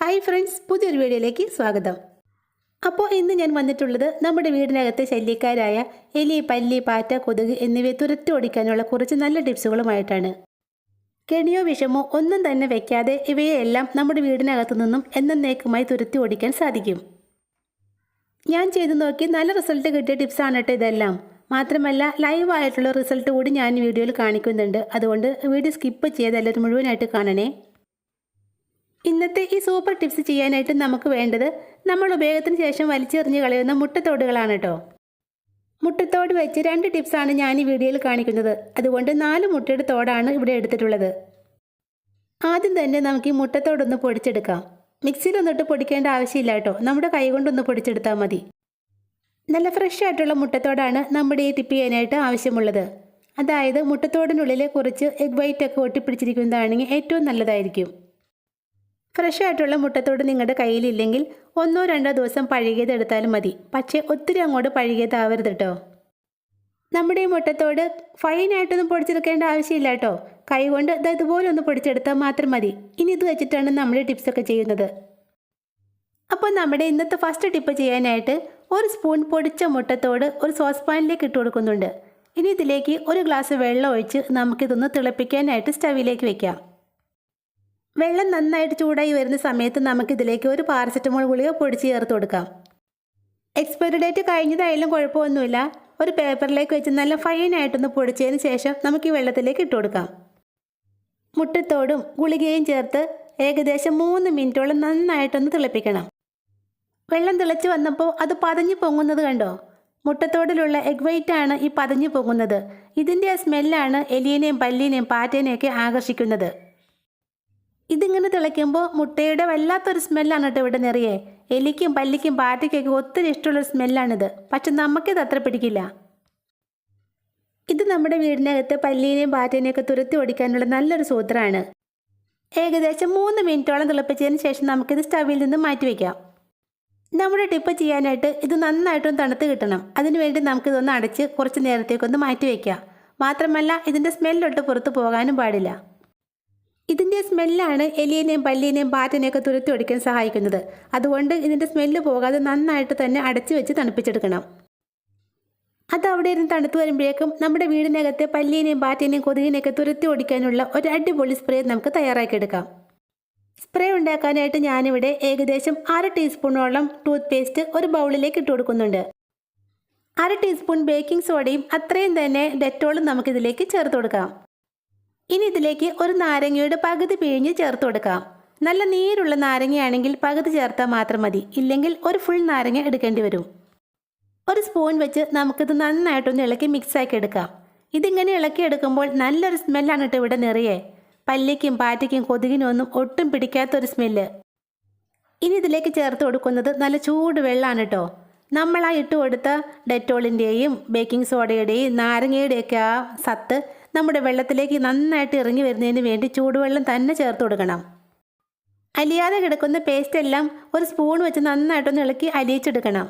Hi friends പുതിയൊരു വീഡിയോയിലേക്ക് സ്വാഗതം. അപ്പോൾ ഇന്ന് ഞാൻ വന്നിട്ടുള്ളത് നമ്മുടെ വീടിനകത്തെ ശല്യക്കാരായ എലി പല്ലി പാറ്റ കൊതുക് എന്നിവയെ തുരത്തി ഓടിക്കാനുള്ള കുറച്ച് നല്ല ടിപ്സുകളുമായിട്ടാണ്. കെണിയോ വിഷമോ ഒന്നും തന്നെ വെക്കാതെ ഇവയെല്ലാം നമ്മുടെ വീടിനകത്തു നിന്നും എന്നേക്കുമായി തുരത്തി ഓടിക്കാൻ സാധിക്കും. ഞാൻ ചെയ്തു നോക്കി നല്ല റിസൾട്ട് കിട്ടിയ ടിപ്സാണ് കേട്ടോ ഇതെല്ലാം. മാത്രമല്ല ലൈവ് ആയിട്ടുള്ള റിസൾട്ട് കൂടി ഞാൻ വീഡിയോയിൽ കാണിക്കുന്നുണ്ട്. അതുകൊണ്ട് വീഡിയോ സ്കിപ്പ് ചെയ്ത് എല്ലാവരും മുഴുവനായിട്ട് കാണണേ. ഇന്നത്തെ ഈ സൂപ്പർ ടിപ്സ് ചെയ്യാനായിട്ട് നമുക്ക് വേണ്ടത് നമ്മൾ ഉപയോഗത്തിന് ശേഷം വലിച്ചെറിഞ്ഞ് കളയുന്ന മുട്ടത്തോടുകളാണ് കേട്ടോ. മുട്ടത്തോട് വെച്ച് രണ്ട് ടിപ്സാണ് ഞാൻ ഈ വീഡിയോയിൽ കാണിക്കുന്നത്. അതുകൊണ്ട് നാല് മുട്ടയുടെ തോടാണ് ഇവിടെ എടുത്തിട്ടുള്ളത്. ആദ്യം തന്നെ നമുക്ക് ഈ മുട്ടത്തോടൊന്ന് പൊടിച്ചെടുക്കാം. മിക്സിയിലൊന്നിട്ട് പൊടിക്കേണ്ട ആവശ്യമില്ല കേട്ടോ. നമ്മുടെ കൈ കൊണ്ടൊന്ന് പൊടിച്ചെടുത്താൽ മതി. നല്ല ഫ്രഷ് ആയിട്ടുള്ള മുട്ടത്തോടാണ് നമ്മുടെ ഈ ടിപ്പ് ചെയ്യാനായിട്ട് ആവശ്യമുള്ളത്. അതായത് മുട്ടത്തോടിനുള്ളിൽ കുറച്ച് എഗ് വൈറ്റ് ഒക്കെ ഒട്ടിപ്പിടിച്ചിരിക്കുന്നതാണെങ്കിൽ ഏറ്റവും നല്ലതായിരിക്കും. ഫ്രഷ് ആയിട്ടുള്ള മുട്ടത്തോട് നിങ്ങളുടെ കയ്യിലില്ലെങ്കിൽ ഒന്നോ രണ്ടോ ദിവസം പഴകിയത് എടുത്താലും മതി. പക്ഷേ ഒത്തിരി അങ്ങോട്ട് പഴകിയതാവരുത് കേട്ടോ നമ്മുടെ ഈ മുട്ടത്തോട് ഫൈനായിട്ടൊന്നും പൊടിച്ചെടുക്കേണ്ട ആവശ്യമില്ല കേട്ടോ കൈ കൊണ്ട് ദാ ഇതുപോലെ ഒന്ന് പൊടിച്ചെടുത്താൽ മാത്രം മതി. ഇനി ഇത് വെച്ചിട്ടാണ് നമ്മൾ ടിപ്സൊക്കെ ചെയ്യുന്നത്. അപ്പോൾ നമ്മുടെ ഇന്നത്തെ ഫസ്റ്റ് ടിപ്പ് ചെയ്യാനായിട്ട് ഒരു സ്പൂൺ പൊടിച്ച മുട്ടത്തോട് ഒരു സോസ് പാനിലേക്ക് ഇട്ട് കൊടുക്കുന്നുണ്ട്. ഇനി ഇതിലേക്ക് ഒരു ഗ്ലാസ് വെള്ളം ഒഴിച്ച് നമുക്കിതൊന്ന് തിളപ്പിക്കാനായിട്ട് സ്റ്റവിലേക്ക് വെക്കാം. വെള്ളം നന്നായിട്ട് ചൂടായി വരുന്ന സമയത്ത് നമുക്ക് ഇതിലേക്ക് ഒരു പാരസെറ്റമോൾ ഗുളിക പൊടിച്ച് ചേർത്ത് കൊടുക്കാം. എക്സ്പയറി ഡേറ്റ് കഴിഞ്ഞതായാലും കുഴപ്പമൊന്നുമില്ല. ഒരു പേപ്പറിലേക്ക് വെച്ച് നല്ല ഫൈനായിട്ടൊന്ന് പൊടിച്ചതിന് ശേഷം നമുക്ക് ഈ വെള്ളത്തിലേക്ക് ഇട്ട് കൊടുക്കാം. മുട്ടത്തോടും ഗുളികയും ചേർത്ത് ഏകദേശം മൂന്ന് മിനിറ്റോളം നന്നായിട്ടൊന്ന് തിളപ്പിക്കണം. വെള്ളം തിളച്ച് വന്നപ്പോൾ അത് പതഞ്ഞു പൊങ്ങുന്നത് കണ്ടോ? മുട്ടത്തോടിലുള്ള എഗ് വൈറ്റ് ആണ് ഈ പതഞ്ഞു പൊങ്ങുന്നത്. ഇതിന്റെ സ്മെല്ലാണ് എലിയനെയും പല്ലിനെയും പാറ്റേനെയൊക്കെ ആകർഷിക്കുന്നത്. ഇതിങ്ങനെ തിളയ്ക്കുമ്പോൾ മുട്ടയുടെ വല്ലാത്തൊരു സ്മെല്ലാണ് കേട്ടോ ഇവിടെ നിറയെ. എലിക്കും പല്ലിക്കും പാറ്റയ്ക്കൊക്കെ ഒത്തിരി ഇഷ്ടമുള്ള സ്മെല്ലാണിത്. പക്ഷെ നമുക്കിത് അത്ര പിടിക്കില്ല. ഇത് നമ്മുടെ വീടിനകത്ത് പല്ലീനെയും പാറ്റേനെയൊക്കെ തുരത്തി ഓടിക്കാനുള്ള നല്ലൊരു സൂത്രമാണ്. ഏകദേശം മൂന്ന് മിനിറ്റോളം തിളപ്പിച്ചതിന് ശേഷം നമുക്കിത് സ്റ്റവിൽ നിന്ന് മാറ്റി വയ്ക്കാം നമ്മുടെ ടിപ്പ് ചെയ്യാനായിട്ട് ഇത് നന്നായിട്ടൊന്ന് തണുത്ത് കിട്ടണം. അതിനുവേണ്ടി നമുക്കിതൊന്ന് അടച്ച് കുറച്ച് നേരത്തേക്കൊന്ന് മാറ്റി വയ്ക്കാം മാത്രമല്ല ഇതിന്റെ സ്മെല്ലൊട്ട് പുറത്ത് പോകാനും പാടില്ല. ഇതിന്റെ സ്മെല്ലാണ് എലിയനെയും പല്ലീനെയും പാറ്റനെയൊക്കെ തുരത്തി ഒടിക്കാൻ സഹായിക്കുന്നത്. അതുകൊണ്ട് ഇതിന്റെ സ്മെല്ല് പോകാതെ നന്നായിട്ട് തന്നെ അടച്ചു വെച്ച് തണുപ്പിച്ചെടുക്കണം. അത് അവിടെ ഇരുന്ന് തണുത്ത് വരുമ്പോഴേക്കും നമ്മുടെ വീടിനകത്തെ പല്ലീനെയും പാറ്റേനെയും കൊതുകിനെയൊക്കെ തുരത്തി ഓടിക്കാനുള്ള ഒരു അടിപൊളി സ്പ്രേ നമുക്ക് തയ്യാറാക്കിയെടുക്കാം. സ്പ്രേ ഉണ്ടാക്കാനായിട്ട് ഞാനിവിടെ ഏകദേശം അര ടീസ്പൂണോളം ടൂത്ത് പേസ്റ്റ് ഒരു ബൗളിലേക്ക് ഇട്ട് കൊടുക്കുന്നുണ്ട്. അര ടീസ്പൂൺ ബേക്കിംഗ് സോഡയും അത്രയും തന്നെ ഡെറ്റോളും നമുക്കിതിലേക്ക് ചേർത്ത് കൊടുക്കാം. ഇനി ഇതിലേക്ക് ഒരു നാരങ്ങയുടെ പകുതി പിഴിഞ്ഞ് ചേർത്ത് കൊടുക്കാം. നല്ല നീരുള്ള നാരങ്ങയാണെങ്കിൽ പകുതി ചേർത്താൽ മാത്രം മതി. ഇല്ലെങ്കിൽ ഒരു ഫുൾ നാരങ്ങ എടുക്കേണ്ടി വരും. ഒരു സ്പൂൺ വെച്ച് നമുക്കിത് നന്നായിട്ടൊന്ന് ഇളക്കി മിക്സാക്കി എടുക്കാം. ഇതിങ്ങനെ ഇളക്കി എടുക്കുമ്പോൾ നല്ലൊരു സ്മെല്ലാണ് കേട്ടോ ഇവിടെ നിറയെ. പല്ലിക്കും പാറ്റയ്ക്കും കൊതുകിനും ഒന്നും ഒട്ടും പിടിക്കാത്തൊരു സ്മെല്ല് ഇനി ഇതിലേക്ക് ചേർത്ത് കൊടുക്കുന്നത് നല്ല ചൂട് വെള്ളമാണ് കേട്ടോ നമ്മൾ ആ ഇട്ട് കൊടുത്ത ഡെറ്റോളിന്റെയും ബേക്കിംഗ് സോഡയുടെയും നാരങ്ങയുടെയൊക്കെ ആ സത്ത് നമ്മുടെ വെള്ളത്തിലേക്ക് നന്നായിട്ട് ഇറങ്ങി വരുന്നതിന് വേണ്ടി ചൂടുവെള്ളം തന്നെ ചേർത്ത് കൊടുക്കണം. അലിയാതെ കിടക്കുന്ന പേസ്റ്റ് എല്ലാം ഒരു സ്പൂൺ വെച്ച് നന്നായിട്ടൊന്ന് ഇളക്കി അലിയിച്ചെടുക്കണം.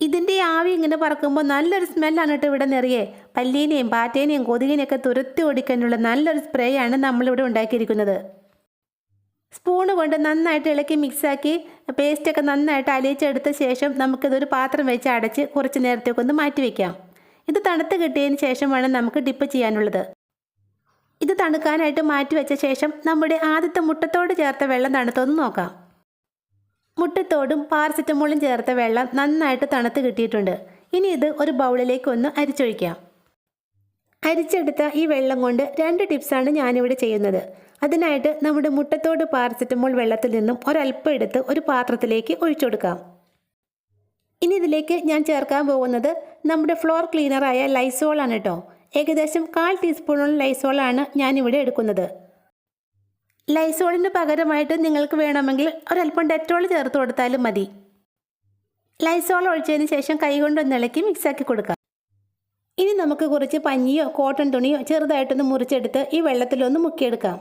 ഇതിന്റെ ആവി ഇങ്ങനെ പറക്കുമ്പോൾ നല്ലൊരു സ്മെല്ലാണ് കേട്ടോ ഇവിടെ നിറയെ. പല്ലീനെയും പാറ്റേനെയും കൊതുകിനെയൊക്കെ തുരത്തി ഓടിക്കാനുള്ള നല്ലൊരു സ്പ്രേ ആണ് നമ്മളിവിടെ ഉണ്ടാക്കിയിരിക്കുന്നത്. സ്പൂണ് കൊണ്ട് നന്നായിട്ട് ഇളക്കി മിക്സാക്കി പേസ്റ്റൊക്കെ നന്നായിട്ട് അലിയിച്ചെടുത്ത ശേഷം നമുക്കിതൊരു പാത്രം വെച്ച് അടച്ച് കുറച്ച് നേരത്തേക്കൊന്ന് മാറ്റി വയ്ക്കാം ഇത് തണുത്ത് കിട്ടിയതിന് ശേഷമാണ് നമുക്ക് ഡിപ്പ് ചെയ്യാനുള്ളത്. ഇത് തണുക്കാനായിട്ട് മാറ്റി വെച്ച ശേഷം നമ്മുടെ ആദ്യത്തെ മുട്ടത്തോട് ചേർത്ത വെള്ളം തണുത്തൊന്ന് നോക്കാം. മുട്ടത്തോടും പാരസെറ്റമോളും ചേർത്ത വെള്ളം നന്നായിട്ട് തണുത്ത് കിട്ടിയിട്ടുണ്ട്. ഇനി ഇത് ഒരു ബൗളിലേക്ക് ഒന്ന് അരിച്ചൊഴിക്കാം. അരിച്ചെടുത്ത ഈ വെള്ളം കൊണ്ട് രണ്ട് ടിപ്സാണ് ഞാനിവിടെ ചെയ്യുന്നത്. അതിനായിട്ട് നമ്മുടെ മുട്ടത്തോട് പാരസെറ്റമോൾ വെള്ളത്തിൽ നിന്നും ഒരൽപ്പം എടുത്ത് ഒരു പാത്രത്തിലേക്ക് ഒഴിച്ചു കൊടുക്കാം. ഇനി ഇതിലേക്ക് ഞാൻ ചേർക്കാൻ പോകുന്നത് നമ്മുടെ ഫ്ലോർ ക്ലീനറായ ലൈസോളാണ് കേട്ടോ ഏകദേശം കാൽ ടീസ്പൂണോളം ലൈസോളാണ് ഞാനിവിടെ എടുക്കുന്നത്. ലൈസോളിന് പകരമായിട്ട് നിങ്ങൾക്ക് വേണമെങ്കിൽ ഒരല്പം ഡെറ്റോൾ ചേർത്ത് കൊടുത്താലും മതി. ലൈസോൾ ഒഴിച്ചതിന് ശേഷം കൈകൊണ്ടൊന്നിളക്കി മിക്സാക്കി കൊടുക്കാം. ഇനി നമുക്ക് കുറച്ച് പഞ്ഞിയോ കോട്ടൺ തുണിയോ ചെറുതായിട്ടൊന്ന് മുറിച്ചെടുത്ത് ഈ വെള്ളത്തിലൊന്ന് മുക്കിയെടുക്കാം.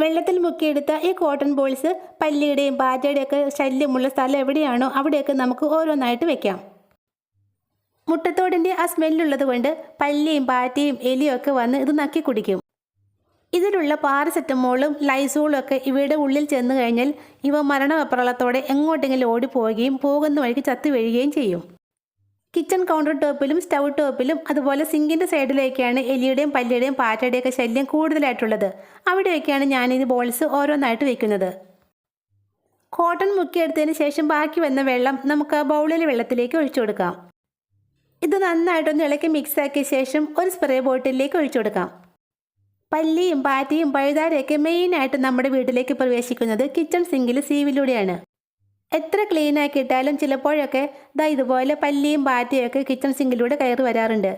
വെള്ളത്തിൽ മുക്കിയെടുത്ത ഈ കോട്ടൺ ബോൾസ് പല്ലിയുടെയും പാറ്റയുടെയും ഒക്കെ ശല്യമുള്ള സ്ഥലം എവിടെയാണോ അവിടെയൊക്കെ നമുക്ക് ഓരോന്നായിട്ട് വെക്കാം. മുട്ടത്തോടിന്റെ ആ സ്മെല്ലുള്ളത് കൊണ്ട് പല്ലിയും പാറ്റയും എലിയും ഒക്കെ വന്ന് ഇത് നക്കി കുടിക്കും. ഇതിലുള്ള പാരസെറ്റമോളും ലൈസോളും ഒക്കെ ഇവയുടെ ഉള്ളിൽ ചെന്ന് കഴിഞ്ഞാൽ ഇവ മരണപ്രളത്തോടെ എങ്ങോട്ടെങ്കിലും ഓടിപ്പോവുകയും പോകുന്ന വഴിക്ക് ചത്തു വീഴുകയും ചെയ്യും. കിച്ചൺ കൗണ്ടർ ടോപ്പിലും സ്റ്റൗ ടോപ്പിലും അതുപോലെ സിങ്കിന്റെ സൈഡിലേക്കാണ് എലിയുടെയും പല്ലിയുടെയും പാറ്റയുടെയൊക്കെ ശല്യം കൂടുതലായിട്ടുള്ളത്. അവിടെയൊക്കെയാണ് ഞാൻ ഈ ബോൾസ് ഓരോന്നായിട്ട് വെക്കുന്നത്. കോട്ടൺ മുക്കിയെടുത്തതിന് ശേഷം ബാക്കി വന്ന വെള്ളം നമുക്ക് ബൗളിലെ വെള്ളത്തിലേക്ക് ഒഴിച്ചു കൊടുക്കാം. ഇത് നന്നായിട്ടൊന്ന് ഇളക്കി മിക്സ് ആക്കിയ ശേഷം ഒരു സ്പ്രേ ബോട്ടിലേക്ക് ഒഴിച്ചു കൊടുക്കാം. പല്ലിയും പാറ്റയും പഴുതാരയൊക്കെ മെയിനായിട്ട് നമ്മുടെ വീട്ടിലേക്ക് പ്രവേശിക്കുന്നത് കിച്ചൺ സിങ്കിൽ സീവിലൂടെയാണ് എത്ര ക്ലീനാക്കി ഇട്ടാലും ചിലപ്പോഴൊക്കെ ദാ ഇതുപോലെ പല്ലിയും പാറ്റയും ഒക്കെ കിച്ചൺ സിങ്കിലൂടെ കയറി വരാറുണ്ട്.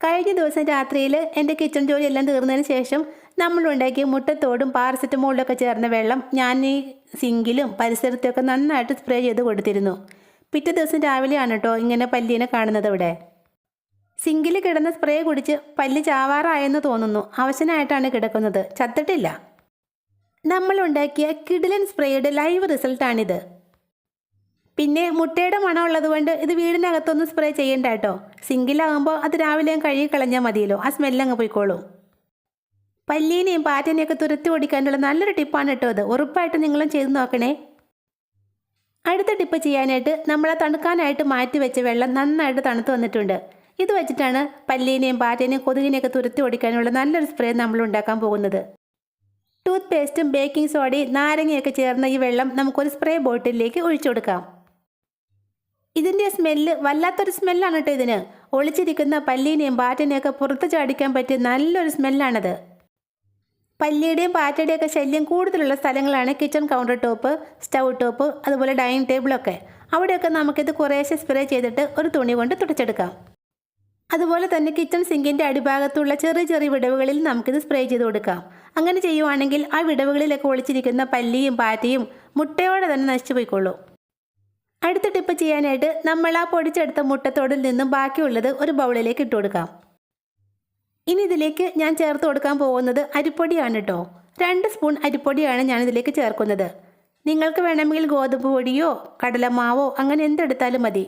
കഴിഞ്ഞ ദിവസം രാത്രിയിൽ എന്റെ കിച്ചൺ ജോലി എല്ലാം തീർന്നതിന് ശേഷം നമ്മളുണ്ടാക്കിയ മുട്ടത്തോടും പാരസെറ്റമോളിലൊക്കെ ചേർന്ന വെള്ളം ഞാൻ ഈ സിങ്കിലും പരിസരത്തൊക്കെ നന്നായിട്ട് സ്പ്രേ ചെയ്ത് കൊടുത്തിരുന്നു. പിറ്റേ ദിവസം രാവിലെയാണ് കേട്ടോ ഇങ്ങനെ പല്ലിനെ കാണുന്നത് ഇവിടെ. സിങ്കിൽ കിടന്ന സ്പ്രേ കുടിച്ച് പല്ല് ചാവാറായെന്ന് തോന്നുന്നു. അവശനായിട്ടാണ് കിടക്കുന്നത്. ചത്തിട്ടില്ല. നമ്മൾ ഉണ്ടാക്കിയ കിഡിലൻ സ്പ്രേയുടെ ലൈവ് റിസൾട്ടാണിത്. പിന്നെ മുട്ടയുടെ മണം ഉള്ളതുകൊണ്ട് ഇത് വീടിനകത്തൊന്നും സ്പ്രേ ചെയ്യണ്ട കേട്ടോ. സിങ്കിലാകുമ്പോൾ അത് രാവിലെ കഴുകി കളഞ്ഞാൽ മതിയല്ലോ. ആ സ്മെല്ലങ്ങ് പോയിക്കോളും. പല്ലീനെയും പാറ്റനെയൊക്കെ തുരത്തി ഓടിക്കാനുള്ള നല്ലൊരു ടിപ്പാണ് കേട്ടോ അത് ഉറപ്പായിട്ട് നിങ്ങളും ചെയ്ത് നോക്കണേ. അടുത്ത ടിപ്പ് ചെയ്യാനായിട്ട് നമ്മൾ ആ തണുക്കാനായിട്ട് മാറ്റി വെച്ച വെള്ളം നന്നായിട്ട് തണുത്ത് വന്നിട്ടുണ്ട്. ഇത് വെച്ചിട്ടാണ് പല്ലീനെയും പാറ്റേനെയും കൊതുകിനെയൊക്കെ തുരത്തി ഓടിക്കാനുള്ള നല്ലൊരു സ്പ്രേ നമ്മൾ ഉണ്ടാക്കാൻ പോകുന്നത്. ടൂത്ത് പേസ്റ്റും ബേക്കിംഗ് സോഡയും നാരങ്ങയൊക്കെ ചേർന്ന ഈ വെള്ളം നമുക്കൊരു സ്പ്രേ ബോട്ടിലേക്ക് ഒഴിച്ചു കൊടുക്കാം. ഇതിന്റെ സ്മെല്ല് വല്ലാത്തൊരു സ്മെല്ലാണ് കേട്ടോ ഇതിന്. ഒളിച്ചിരിക്കുന്ന പല്ലീനെയും പാറ്റനെയൊക്കെ പുറത്ത് ചാടിക്കാൻ പറ്റിയ നല്ലൊരു സ്മെല്ലാണത് പല്ലിയുടെയും പാറ്റയുടെയും ഒക്കെ ശല്യം കൂടുതലുള്ള സ്ഥലങ്ങളാണ് kitchen counter top stove top അതുപോലെ ഡൈനിങ് ടേബിളൊക്കെ അവിടെയൊക്കെ നമുക്കിത് കുറേശ്ശെ സ്പ്രേ ചെയ്തിട്ട് ഒരു തുണി കൊണ്ട് തുടച്ചെടുക്കാം. അതുപോലെ തന്നെ കിച്ചൺ സിങ്കിന്റെ അടിഭാഗത്തുള്ള ചെറിയ ചെറിയ വിടവുകളിൽ നമുക്കിത് സ്പ്രേ ചെയ്ത് കൊടുക്കാം. അങ്ങനെ ചെയ്യുവാണെങ്കിൽ ആ വിടവുകളിലൊക്കെ ഒളിച്ചിരിക്കുന്ന പല്ലിയും പാറ്റയും മുട്ടയോടെ തന്നെ നശിച്ചു പോയിക്കൊള്ളൂ. അടുത്ത ടിപ്പ് ചെയ്യാനായിട്ട് നമ്മൾ ആ പൊടിച്ചെടുത്ത മുട്ടത്തോടിൽ നിന്നും ബാക്കിയുള്ളത് ഒരു ബൗളിലേക്ക് ഇട്ട് കൊടുക്കാം. ഇനി ഇതിലേക്ക് ഞാൻ ചേർത്ത് കൊടുക്കാൻ പോകുന്നത് അരിപ്പൊടിയാണ് കേട്ടോ. രണ്ട് സ്പൂൺ അരിപ്പൊടിയാണ് ഞാൻ ഇതിലേക്ക് ചേർക്കുന്നത്. നിങ്ങൾക്ക് വേണമെങ്കിൽ ഗോതമ്പ് പൊടിയോ കടലമാവോ അങ്ങനെ എന്തെടുത്താലും മതി.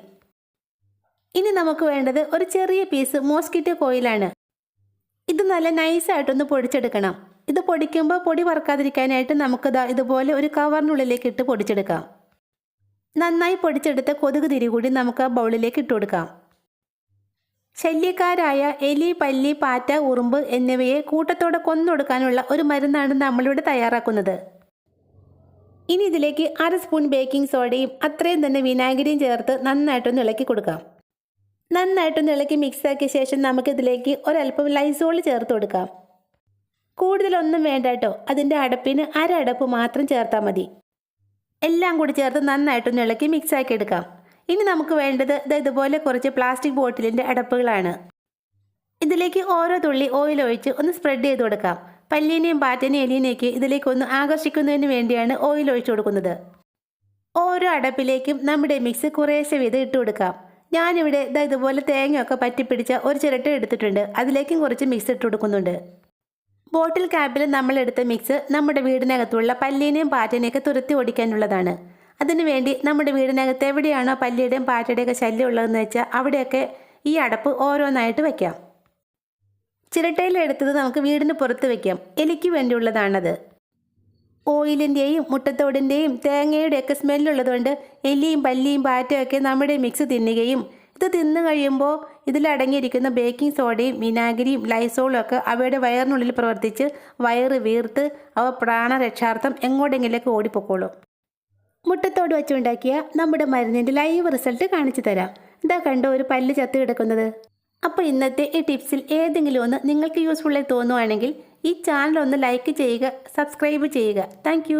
ഇനി നമുക്ക് വേണ്ടത് ഒരു ചെറിയ പീസ് മോസ്കിറ്റോ കോയിലാണ് ഇത് നല്ല നൈസായിട്ടൊന്ന് പൊടിച്ചെടുക്കണം. ഇത് പൊടിക്കുമ്പോൾ പൊടി വറക്കാതിരിക്കാനായിട്ട് നമുക്ക് ഇതുപോലെ ഒരു കവറിനുള്ളിലേക്ക് ഇട്ട് പൊടിച്ചെടുക്കാം. നന്നായി പൊടിച്ചെടുത്ത കൊതുക് തിരി കൂടി നമുക്ക് ആ ബൗളിലേക്ക് ഇട്ട് കൊടുക്കാം. ശല്യക്കാരായ എലി പല്ലി പാറ്റ ഉറുമ്പ് എന്നിവയെ കൂട്ടത്തോടെ കൊന്നൊടുക്കാനുള്ള ഒരു മരുന്നാണ് നമ്മളിവിടെ തയ്യാറാക്കുന്നത്. ഇനി ഇതിലേക്ക് അര സ്പൂൺ ബേക്കിംഗ് സോഡയും അത്രയും തന്നെ വിനാഗിരിയും ചേർത്ത് നന്നായിട്ടൊന്ന് ഇളക്കി കൊടുക്കാം. നന്നായിട്ടൊന്ന് ഇളക്കി മിക്സ് ആക്കിയ ശേഷം നമുക്കിതിലേക്ക് ഒരല്പം ലൈസോൾ ചേർത്ത് കൊടുക്കാം. കൂടുതലൊന്നും വേണ്ട കേട്ടോ അതിന്റെ അടപ്പിന് അരടപ്പ് മാത്രം ചേർത്താൽ മതി. എല്ലാം കൂടി ചേർത്ത് നന്നായിട്ടൊന്ന് ഇളക്കി മിക്സ് ആക്കി എടുക്കാം. ഇനി നമുക്ക് വേണ്ടത് ഇതുപോലെ കുറച്ച് പ്ലാസ്റ്റിക് ബോട്ടിലിന്റെ അടപ്പുകളാണ്. ഇതിലേക്ക് ഓരോ തുള്ളി ഓയിൽ ഒഴിച്ച് ഒന്ന് സ്പ്രെഡ് ചെയ്ത് കൊടുക്കാം. പല്ലീനെയും പാറ്റനെയും എലീനെയൊക്കെ ഇതിലേക്ക് ഒന്ന് ആകർഷിക്കുന്നതിന് വേണ്ടിയാണ് ഓയിൽ ഒഴിച്ചു കൊടുക്കുന്നത്. ഓരോ അടപ്പിലേക്കും നമ്മുടെ മിക്സ് കുറേശ്ശെ വീതം ഇട്ട് കൊടുക്കാം. ഞാനിവിടെ ഇതാ ഇതുപോലെ തേങ്ങയൊക്കെ പറ്റിപ്പിടിച്ച ഒരു ചിരട്ട എടുത്തിട്ടുണ്ട്. അതിലേക്കും കുറച്ച് മിക്സ് ഇട്ട് കൊടുക്കുന്നുണ്ട്. ബോട്ടിൽ ക്യാപ്പിൽ നമ്മൾ എടുത്ത മിക്സ് നമ്മുടെ വീടിനകത്തുള്ള പല്ലീനെയും പാറ്റനെയൊക്കെ തുരത്തി ഓടിക്കാനുള്ളതാണ്. അതിനുവേണ്ടി നമ്മുടെ വീടിനകത്ത് എവിടെയാണോ പല്ലിയുടെയും പാറ്റയുടെയൊക്കെ ശല്യം ഉള്ളതെന്ന് വെച്ചാൽ അവിടെയൊക്കെ ഈ അടപ്പ് ഓരോന്നായിട്ട് വയ്ക്കാം ചിരട്ടയിൽ എടുത്തത് നമുക്ക് വീടിന് പുറത്ത് വയ്ക്കാം എലിക്ക് വേണ്ടിയുള്ളതാണത്. ഓയിലിന്റെയും മുട്ടത്തോടിന്റെയും തേങ്ങയുടെയൊക്കെ സ്മെല്ലുള്ളതുകൊണ്ട് എല്ലിയും പല്ലിയും പാറ്റയൊക്കെ നമ്മുടെ മിക്സ് തിന്നുകയും ഇത് തിന്നു കഴിയുമ്പോൾ ഇതിലടങ്ങിയിരിക്കുന്ന ബേക്കിംഗ് സോഡയും വിനാഗിരിയും ലൈസോളും ഒക്കെ അവയുടെ വയറിനുള്ളിൽ പ്രവർത്തിച്ച് വയറ് വീർത്ത് അവ പ്രാണരക്ഷാർത്ഥം എങ്ങോട്ടെങ്കിലൊക്കെ ഓടിപ്പോക്കോളും. മുട്ടത്തോട് വെച്ചുണ്ടാക്കിയ നമ്മുടെ മരുന്നിന്റെ ലൈവ് റിസൾട്ട് കാണിച്ചു തരാം. ഇതാ കണ്ടോ ഒരു പല്ല് ചത്ത് കിടക്കുന്നത്. അപ്പോൾ ഇന്നത്തെ ഈ ടിപ്സിൽ ഏതെങ്കിലും ഒന്ന് നിങ്ങൾക്ക് യൂസ്ഫുള്ളായി തോന്നുവാണെങ്കിൽ ഈ ചാനൽ ഒന്ന് ലൈക്ക് ചെയ്യുക സബ്സ്ക്രൈബ് ചെയ്യുക. താങ്ക്